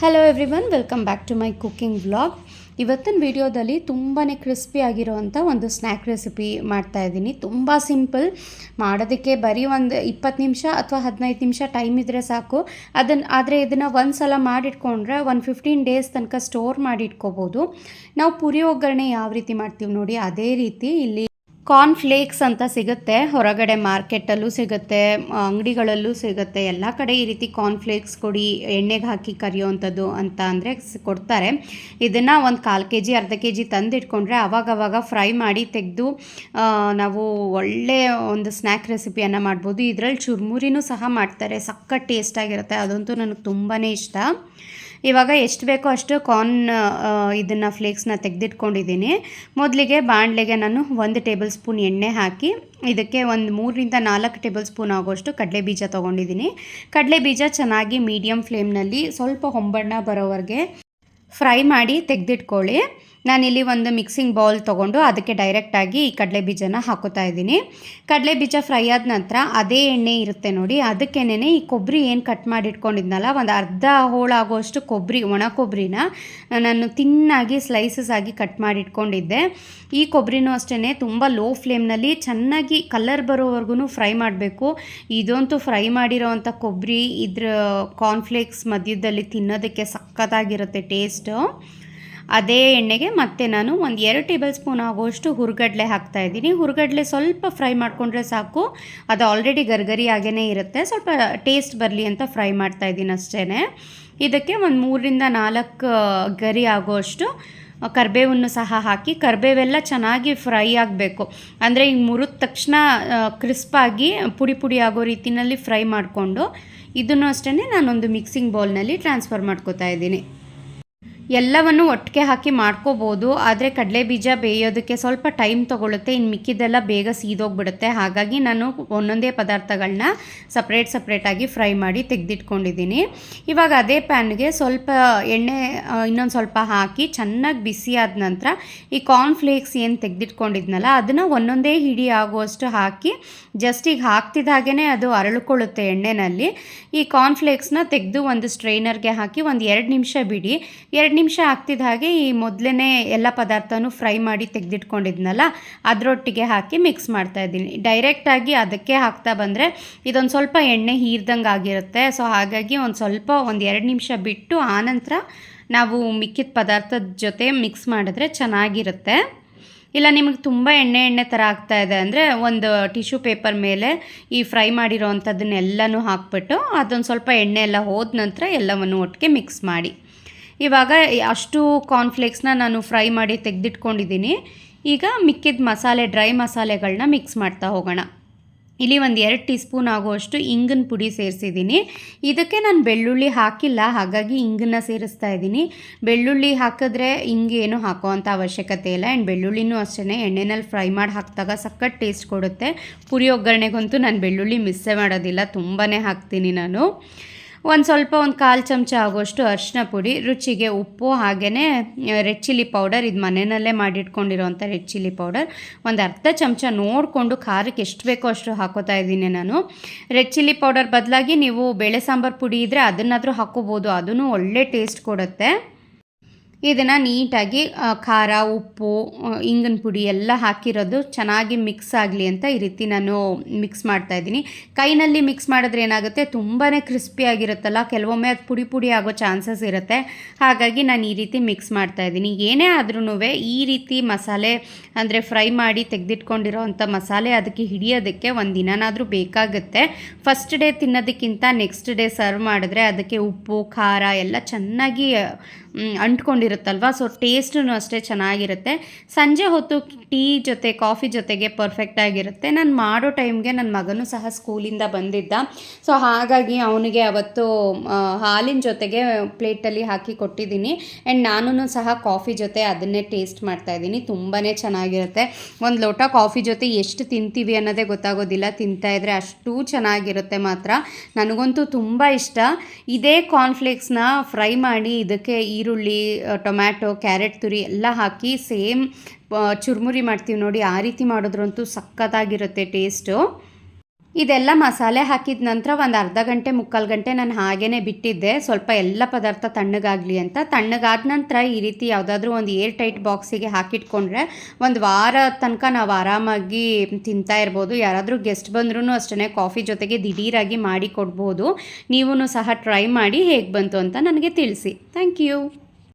Hello everyone welcome back to my cooking vlog ಇವತ್ತಿನ ವಿಡಿಯೋದಲ್ಲಿ ತುಂಬಾ ಕ್ರಿಸ್ಪಿ ಆಗಿರುವಂಥ ಒಂದು ಸ್ನ್ಯಾಕ್ ರೆಸಿಪಿ ಮಾಡ್ತಾ ಇದ್ದೀನಿ. ತುಂಬ ಸಿಂಪಲ್ ಮಾಡೋದಕ್ಕೆ ಬರೀ ಒಂದು ಇಪ್ಪತ್ತು ನಿಮಿಷ ಅಥವಾ ಹದಿನೈದು ನಿಮಿಷ ಟೈಮ್ ಇದ್ದರೆ ಸಾಕು. ಅದನ್ನು ಆದರೆ ಇದನ್ನು ಒಂದು ಸಲ ಮಾಡಿಟ್ಕೊಂಡ್ರೆ ಒಂದು ಫಿಫ್ಟೀನ್ ಡೇಸ್ ತನಕ ಸ್ಟೋರ್ ಮಾಡಿ ಇಟ್ಕೋಬೋದು ನಾವು ಪುರಿ ಒಗ್ಗರಣೆ ಯಾವ ರೀತಿ ಮಾಡ್ತೀವಿ ನೋಡಿ, ಅದೇ ರೀತಿ ಇಲ್ಲಿ ಕಾರ್ನ್ ಫ್ಲೇಕ್ಸ್ ಅಂತ ಸಿಗುತ್ತೆ, ಹೊರಗಡೆ ಮಾರ್ಕೆಟಲ್ಲೂ ಸಿಗುತ್ತೆ ಅಂಗಡಿಗಳಲ್ಲೂ ಸಿಗುತ್ತೆ. ಎಲ್ಲ ಕಡೆ ಈ ರೀತಿ ಕಾರ್ನ್ ಫ್ಲೇಕ್ಸ್ ಕೊಡಿ, ಎಣ್ಣೆಗೆ ಹಾಕಿ ಕರಿಯೋವಂಥದ್ದು ಅಂತ ಅಂದರೆ ಕೊಡ್ತಾರೆ. ಇದನ್ನು ಒಂದು ಕಾಲು ಕೆ ಜಿ ಅರ್ಧ ಕೆ ಜಿ ತಂದಿಟ್ಕೊಂಡ್ರೆ ಅವಾಗವಾಗ ಫ್ರೈ ಮಾಡಿ ತೆಗೆದು ನಾವು ಒಳ್ಳೆ ಒಂದು ಸ್ನ್ಯಾಕ್ ರೆಸಿಪಿಯನ್ನು ಮಾಡ್ಬೋದು. ಇದರಲ್ಲಿ ಚುರ್ಮುರಿನೂ ಸಹ ಮಾಡ್ತಾರೆ. ಸಕ್ಕ ಟೇಸ್ಟಾಗಿರುತ್ತೆ ಅದಂತೂ ನನಗೆ ತುಂಬಾ ಇಷ್ಟ. ಇವಾಗ ಎಷ್ಟು ಬೇಕೋ ಅಷ್ಟು ಕಾರ್ನ್ ಇದನ್ನು ಫ್ಲೇಕ್ಸ್ನ ತೆಗೆದಿಟ್ಕೊಂಡಿದ್ದೀನಿ. ಮೊದಲಿಗೆ ಬಾಣಲೆಗೆ ನಾನು ಒಂದು ಟೇಬಲ್ ಸ್ಪೂನ್ ಎಣ್ಣೆ ಹಾಕಿ, ಇದಕ್ಕೆ ಒಂದು ಮೂರರಿಂದ ನಾಲ್ಕು ಟೇಬಲ್ ಸ್ಪೂನ್ ಆಗೋಷ್ಟು ಕಡಲೆ ಬೀಜ ತೊಗೊಂಡಿದ್ದೀನಿ. ಕಡಲೆ ಬೀಜ ಚೆನ್ನಾಗಿ ಮೀಡಿಯಮ್ ಫ್ಲೇಮ್ನಲ್ಲಿ ಸ್ವಲ್ಪ ಹೊಂಬಣ್ಣ ಬರೋವರೆಗೆ ಫ್ರೈ ಮಾಡಿ ತೆಗೆದಿಟ್ಕೊಳ್ಳಿ. ನಾನಿಲ್ಲಿ ಒಂದು ಮಿಕ್ಸಿಂಗ್ ಬೌಲ್ ತೊಗೊಂಡು ಅದಕ್ಕೆ ಡೈರೆಕ್ಟಾಗಿ ಈ ಕಡಲೆ ಬೀಜನ ಹಾಕೋತಾ ಇದ್ದೀನಿ. ಕಡಲೆ ಬೀಜ ಫ್ರೈ ಆದ ನಂತರ ಅದೇ ಎಣ್ಣೆ ಇರುತ್ತೆ ನೋಡಿ ಅದಕ್ಕೇನೆ ಈ ಕೊಬ್ಬರಿ ಏನು ಕಟ್ ಮಾಡಿ ಇಟ್ಕೊಂಡಿದ್ನಲ್ಲ ಒಂದು ಅರ್ಧ ಹೋಳಾಗೋಷ್ಟು ಕೊಬ್ಬರಿ ಒಣ ಕೊಬ್ಬರಿನ ನಾನು ತಿನ್ನಾಗಿ ಸ್ಲೈಸಸ್ ಆಗಿ ಕಟ್ ಮಾಡಿ ಇಟ್ಕೊಂಡಿದ್ದೆ ಈ ಕೊಬ್ಬರಿನೂ ಅಷ್ಟೇ ತುಂಬ ಲೋ ಫ್ಲೇಮ್ನಲ್ಲಿ ಚೆನ್ನಾಗಿ ಕಲರ್ ಬರೋವರೆಗೂ ಫ್ರೈ ಮಾಡಬೇಕು. ಇದಂತೂ ಫ್ರೈ ಮಾಡಿರೋವಂಥ ಕೊಬ್ಬರಿ ಇದ್ರ ಕಾರ್ನ್ಫ್ಲೇಕ್ಸ್ ಮಧ್ಯದಲ್ಲಿ ತಿನ್ನೋದಕ್ಕೆ ಸಖತ್ತಾಗಿರುತ್ತೆ ಟೇಸ್ಟು ಅದೇ ಎಣ್ಣೆಗೆ ಮತ್ತೆ ನಾನು ಒಂದು ಎರಡು ಟೇಬಲ್ ಸ್ಪೂನ್ ಆಗೋಷ್ಟು ಹುರ್ಗಡ್ಲೆ ಹಾಕ್ತಾ ಇದ್ದೀನಿ. ಹುರ್ಗಡ್ಲೆ ಸ್ವಲ್ಪ ಫ್ರೈ ಮಾಡಿಕೊಂಡ್ರೆ ಸಾಕು. ಅದು ಆಲ್ರೆಡಿ ಗರ್ಗರಿ ಆಗೇ ಇರುತ್ತೆ. ಸ್ವಲ್ಪ ಟೇಸ್ಟ್ ಬರಲಿ ಅಂತ ಫ್ರೈ ಮಾಡ್ತಾ ಇದ್ದೀನಿ ಅಷ್ಟೇ ಇದಕ್ಕೆ ಒಂದು ಮೂರರಿಂದ ನಾಲ್ಕು ಗರಿ ಆಗೋಷ್ಟು ಕರಿಬೇವನ್ನು ಸಹ ಹಾಕಿ. ಕರಿಬೇವೆಲ್ಲ ಚೆನ್ನಾಗಿ ಫ್ರೈ ಆಗಬೇಕು. ಅಂದರೆ ಈಗ ಮುರಿದ ತಕ್ಷಣ ಕ್ರಿಸ್ಪಾಗಿ ಪುಡಿ ಪುಡಿ ಆಗೋ ರೀತಿಯಲ್ಲಿ ಫ್ರೈ ಮಾಡಿಕೊಂಡು ಇದನ್ನು ಅಷ್ಟೇ ನಾನೊಂದು ಮಿಕ್ಸಿಂಗ್ ಬೌಲ್ನಲ್ಲಿ ಟ್ರಾನ್ಸ್ಫರ್ ಮಾಡ್ಕೋತಾ ಇದ್ದೀನಿ. ಎಲ್ಲವನ್ನು ಒಟ್ಟಿಗೆ ಹಾಕಿ ಮಾಡ್ಕೋಬೋದು, ಆದರೆ ಕಡಲೆ ಬೀಜ ಬೇಯೋದಕ್ಕೆ ಸ್ವಲ್ಪ ಟೈಮ್ ತೊಗೊಳುತ್ತೆ. ಇನ್ನು ಮಿಕ್ಕಿದ್ದೆಲ್ಲ ಬೇಗ ಸೀದೋಗ್ಬಿಡುತ್ತೆ. ಹಾಗಾಗಿ ನಾನು ಒಂದೊಂದೇ ಪದಾರ್ಥಗಳನ್ನ ಸಪ್ರೇಟ್ ಸಪ್ರೇಟಾಗಿ ಫ್ರೈ ಮಾಡಿ ತೆಗೆದಿಟ್ಕೊಂಡಿದ್ದೀನಿ. ಇವಾಗ ಅದೇ ಪ್ಯಾನ್ಗೆ ಸ್ವಲ್ಪ ಎಣ್ಣೆ ಇನ್ನೊಂದು ಸ್ವಲ್ಪ ಹಾಕಿ ಚೆನ್ನಾಗಿ ಬಿಸಿ ಆದ ನಂತರ ಈ ಕಾರ್ನ್ಫ್ಲೇಕ್ಸ್ ಏನು ತೆಗೆದಿಟ್ಕೊಂಡಿದ್ನಲ್ಲ, ಅದನ್ನು ಒಂದೊಂದೇ ಹಿಡಿ ಆಗುವಷ್ಟು ಹಾಕಿ ಜಸ್ಟ್ ಈಗ ಹಾಕ್ತಿದ್ದ ಹಾಗೇ ಅದು ಅರಳುಕೊಳ್ಳುತ್ತೆ ಎಣ್ಣೆನಲ್ಲಿ. ಈ ಕಾರ್ನ್ಫ್ಲೇಕ್ಸ್ನ ತೆಗೆದು ಒಂದು ಸ್ಟ್ರೈನರ್ಗೆ ಹಾಕಿ ಒಂದು ಎರಡು ನಿಮಿಷ ಬಿಡಿ. ಎರಡು ನಿಮಿಷ ಆಗ್ತಿದ್ದ ಹಾಗೆ ಈ ಮೊದಲೇ ಎಲ್ಲ ಪದಾರ್ಥನೂ ಫ್ರೈ ಮಾಡಿ ತೆಗೆದಿಟ್ಕೊಂಡಿದ್ನಲ್ಲ, ಅದರೊಟ್ಟಿಗೆ ಹಾಕಿ ಮಿಕ್ಸ್ ಮಾಡ್ತಾ ಇದ್ದೀನಿ. ಡೈರೆಕ್ಟಾಗಿ ಅದಕ್ಕೆ ಹಾಕ್ತಾ ಬಂದರೆ ಇದೊಂದು ಸ್ವಲ್ಪ ಎಣ್ಣೆ ಹೀರ್ದಂಗೆ ಆಗಿರುತ್ತೆ. ಸೊ ಹಾಗಾಗಿ ಒಂದು ಸ್ವಲ್ಪ ಒಂದು ಎರಡು ನಿಮಿಷ ಬಿಟ್ಟು ಆನಂತರ ನಾವು ಮಿಕ್ಕಿದ ಪದಾರ್ಥದ ಜೊತೆ ಮಿಕ್ಸ್ ಮಾಡಿದ್ರೆ ಚೆನ್ನಾಗಿರುತ್ತೆ. ಇಲ್ಲ, ನಿಮಗೆ ತುಂಬ ಎಣ್ಣೆ ಎಣ್ಣೆ ಥರ ಆಗ್ತಾ ಇದೆ ಅಂದರೆ ಒಂದು ಟಿಶ್ಯೂ ಪೇಪರ್ ಮೇಲೆ ಈ ಫ್ರೈ ಮಾಡಿರೋ ಅಂಥದ್ದನ್ನೆಲ್ಲನೂ ಹಾಕ್ಬಿಟ್ಟು ಅದೊಂದು ಸ್ವಲ್ಪ ಎಣ್ಣೆ ಎಲ್ಲ ಹೋದ ನಂತರ ಎಲ್ಲವನ್ನು ಒಟ್ಟಿಗೆ ಮಿಕ್ಸ್ ಮಾಡಿ. ಇವಾಗ ಅಷ್ಟು ಕಾರ್ನ್ಫ್ಲೇಕ್ಸ್ನ ನಾನು ಫ್ರೈ ಮಾಡಿ ತೆಗೆದಿಟ್ಕೊಂಡಿದ್ದೀನಿ. ಈಗ ಮಿಕ್ಕಿದ ಮಸಾಲೆ ಡ್ರೈ ಮಸಾಲೆಗಳನ್ನ ಮಿಕ್ಸ್ ಮಾಡ್ತಾ ಹೋಗೋಣ. ಇಲ್ಲಿ ಒಂದು ಎರಡು ಟೀ ಸ್ಪೂನ್ ಆಗುವಷ್ಟು ಇಂಗಿನ ಪುಡಿ ಸೇರಿಸಿದ್ದೀನಿ. ಇದಕ್ಕೆ ನಾನು ಬೆಳ್ಳುಳ್ಳಿ ಹಾಕಿಲ್ಲ, ಹಾಗಾಗಿ ಇಂಗನ್ನ ಸೇರಿಸ್ತಾ ಇದ್ದೀನಿ. ಬೆಳ್ಳುಳ್ಳಿ ಹಾಕಿದ್ರೆ ಹಿಂಗೇನು ಹಾಕೋವಂಥ ಅವಶ್ಯಕತೆ ಇಲ್ಲ. ಆ್ಯಂಡ್ ಬೆಳ್ಳುಳ್ಳಿನೂ ಅಷ್ಟೇ ಎಣ್ಣೆನಲ್ಲಿ ಫ್ರೈ ಮಾಡಿ ಹಾಕಿದಾಗ ಸಖತ್ ಟೇಸ್ಟ್ ಕೊಡುತ್ತೆ. ಪುರಿ ಒಗ್ಗರಣೆಗಂತೂ ನಾನು ಬೆಳ್ಳುಳ್ಳಿ ಮಿಸ್ಸೇ ಮಾಡೋದಿಲ್ಲ ತುಂಬಾ ಹಾಕ್ತೀನಿ ನಾನು. ಒಂದು ಸ್ವಲ್ಪ ಒಂದು ಕಾಲು ಚಮಚ ಆಗೋಷ್ಟು ಅರಿಶಿನ ಪುಡಿ, ರುಚಿಗೆ ಉಪ್ಪು ಹಾಗೆಯೇ ರೆಡ್ ಚಿಲ್ಲಿ ಪೌಡರ್ ಇದು ಮನೆಯಲ್ಲೇ ಮಾಡಿಟ್ಕೊಂಡಿರೋಂಥ ರೆಡ್ ಚಿಲ್ಲಿ ಪೌಡರ್ ಒಂದು ಅರ್ಧ ಚಮಚ ನೋಡಿಕೊಂಡು ಖಾರಕ್ಕೆ ಎಷ್ಟು ಬೇಕೋ ಅಷ್ಟು ಹಾಕೋತಾ ಇದ್ದೀನಿ ನಾನು. ರೆಡ್ ಚಿಲ್ಲಿ ಪೌಡರ್ ಬದಲಾಗಿ ನೀವು ಬೇಳೆ ಸಾಂಬಾರು ಪುಡಿ ಇದ್ದರೆ ಅದನ್ನಾದರೂ ಹಾಕ್ಕೋಬೋದು. ಅದೂ ಒಳ್ಳೆ ಟೇಸ್ಟ್ ಕೊಡುತ್ತೆ. ಇದನ್ನು ನೀಟಾಗಿ ಖಾರ, ಉಪ್ಪು ಇಂಗಿನ ಪುಡಿ ಎಲ್ಲ ಹಾಕಿರೋದು ಚೆನ್ನಾಗಿ ಮಿಕ್ಸ್ ಆಗಲಿ ಅಂತ ಈ ರೀತಿ ನಾನು ಮಿಕ್ಸ್ ಮಾಡ್ತಾ ಇದ್ದೀನಿ. ಕೈನಲ್ಲಿ ಮಿಕ್ಸ್ ಮಾಡಿದ್ರೆ ಏನಾಗುತ್ತೆ? ತುಂಬಾ ಕ್ರಿಸ್ಪಿ ಆಗಿರುತ್ತಲ್ಲ? ಕೆಲವೊಮ್ಮೆ ಅದು ಪುಡಿ ಪುಡಿ ಆಗೋ ಚಾನ್ಸಸ್ ಇರುತ್ತೆ. ಹಾಗಾಗಿ ನಾನು ಈ ರೀತಿ ಮಿಕ್ಸ್ ಮಾಡ್ತಾ ಇದ್ದೀನಿ. ಏನೇ ಆದ್ರೂ ಈ ರೀತಿ ಮಸಾಲೆ ಅಂದರೆ ಫ್ರೈ ಮಾಡಿ ತೆಗೆದಿಟ್ಕೊಂಡಿರೋ ಅಂಥ ಮಸಾಲೆ ಅದಕ್ಕೆ ಹಿಡಿಯೋದಕ್ಕೆ ಒಂದು ದಿನನಾದರೂ ಬೇಕಾಗುತ್ತೆ. ಫಸ್ಟ್ ಡೇ ತಿನ್ನೋದಕ್ಕಿಂತ ನೆಕ್ಸ್ಟ್ ಡೇ ಸರ್ವ್ ಮಾಡಿದ್ರೆ ಅದಕ್ಕೆ ಉಪ್ಪು, ಖಾರ ಎಲ್ಲ ಚೆನ್ನಾಗಿ ಅಂಟ್ಕೊಂಡಿರುತ್ತಲ್ವ? ಸೊ ಟೇಸ್ಟೂ ಅಷ್ಟೇ ಚೆನ್ನಾಗಿರುತ್ತೆ. ಸಂಜೆ ಹೊತ್ತು ಟೀ ಜೊತೆ, ಕಾಫಿ ಜೊತೆಗೆ ಪರ್ಫೆಕ್ಟ್ ಆಗಿರುತ್ತೆ. ನಾನು ಮಾಡೋ ಟೈಮ್ಗೆ ನನ್ನ ಮಗನೂ ಸಹ ಸ್ಕೂಲಿಂದ ಬಂದಿದ್ದ. ಸೊ ಹಾಗಾಗಿ ಅವನಿಗೆ ಅವತ್ತು ಹಾಲಿನ ಜೊತೆಗೆ ಪ್ಲೇಟಲ್ಲಿ ಹಾಕಿ ಕೊಟ್ಟಿದ್ದೀನಿ. ಆ್ಯಂಡ್ ನಾನು ಸಹ ಕಾಫಿ ಜೊತೆ ಅದನ್ನೇ ಟೇಸ್ಟ್ ಮಾಡ್ತಾಯಿದ್ದೀನಿ ತುಂಬಾ ಚೆನ್ನಾಗಿರುತ್ತೆ. ಒಂದು ಲೋಟ ಕಾಫಿ ಜೊತೆ ಎಷ್ಟು ತಿಂತೀವಿ ಅನ್ನೋದೇ ಗೊತ್ತಾಗೋದಿಲ್ಲ. ತಿಂತಾಯಿದ್ರೆ ಅಷ್ಟು ಚೆನ್ನಾಗಿರುತ್ತೆ ಮಾತ್ರ. ನನಗಂತೂ ತುಂಬ ಇಷ್ಟ. ಇದೇ ಕಾರ್ನ್ಫ್ಲೇಕ್ಸ್ನ ಫ್ರೈ ಮಾಡಿ ಇದಕ್ಕೆ ಈರುಳ್ಳಿ ಟೊಮ್ಯಾಟೊ, ಕ್ಯಾರೆಟ್, ತುರಿ ಎಲ್ಲ ಹಾಕಿ ಸೇಮ್ ಚುರುಮುರಿ ಮಾಡ್ತೀವಿ ನೋಡಿ. ಆ ರೀತಿ ಮಾಡಿದ್ರಂತೂ ಸಖತ್ತಾಗಿರುತ್ತೆ ಟೇಸ್ಟು. ಇದೆಲ್ಲ ಮಸಾಲೆ ಹಾಕಿದ ನಂತರ ಒಂದು ಅರ್ಧ ಗಂಟೆ, ಮುಕ್ಕಾಲು ಗಂಟೆ ನಾನು ಹಾಗೇ ಬಿಟ್ಟಿದ್ದೆ. ಸ್ವಲ್ಪ ಎಲ್ಲ ಪದಾರ್ಥ ತಣ್ಣಗಾಗಲಿ ಅಂತ. ತಣ್ಣಗಾದ ನಂತರ ಈ ರೀತಿ ಯಾವುದಾದ್ರೂ ಒಂದು ಏರ್ ಟೈಟ್ ಬಾಕ್ಸಿಗೆ ಹಾಕಿಟ್ಕೊಂಡ್ರೆ ಒಂದು ವಾರ ತನಕ ನಾವು ಆರಾಮಾಗಿ ತಿಂತಾ ಇರ್ಬೋದು. ಯಾರಾದರೂ ಗೆಸ್ಟ್ ಬಂದ್ರೂ ಅಷ್ಟೇ ಕಾಫಿ ಜೊತೆಗೆ ದಿಢೀರಾಗಿ ಮಾಡಿ ಕೊಡ್ಬೋದು. ನೀವು ಸಹ ಟ್ರೈ ಮಾಡಿ ಹೇಗೆ ಬಂತು ಅಂತ ನನಗೆ ತಿಳಿಸಿ. Thank you.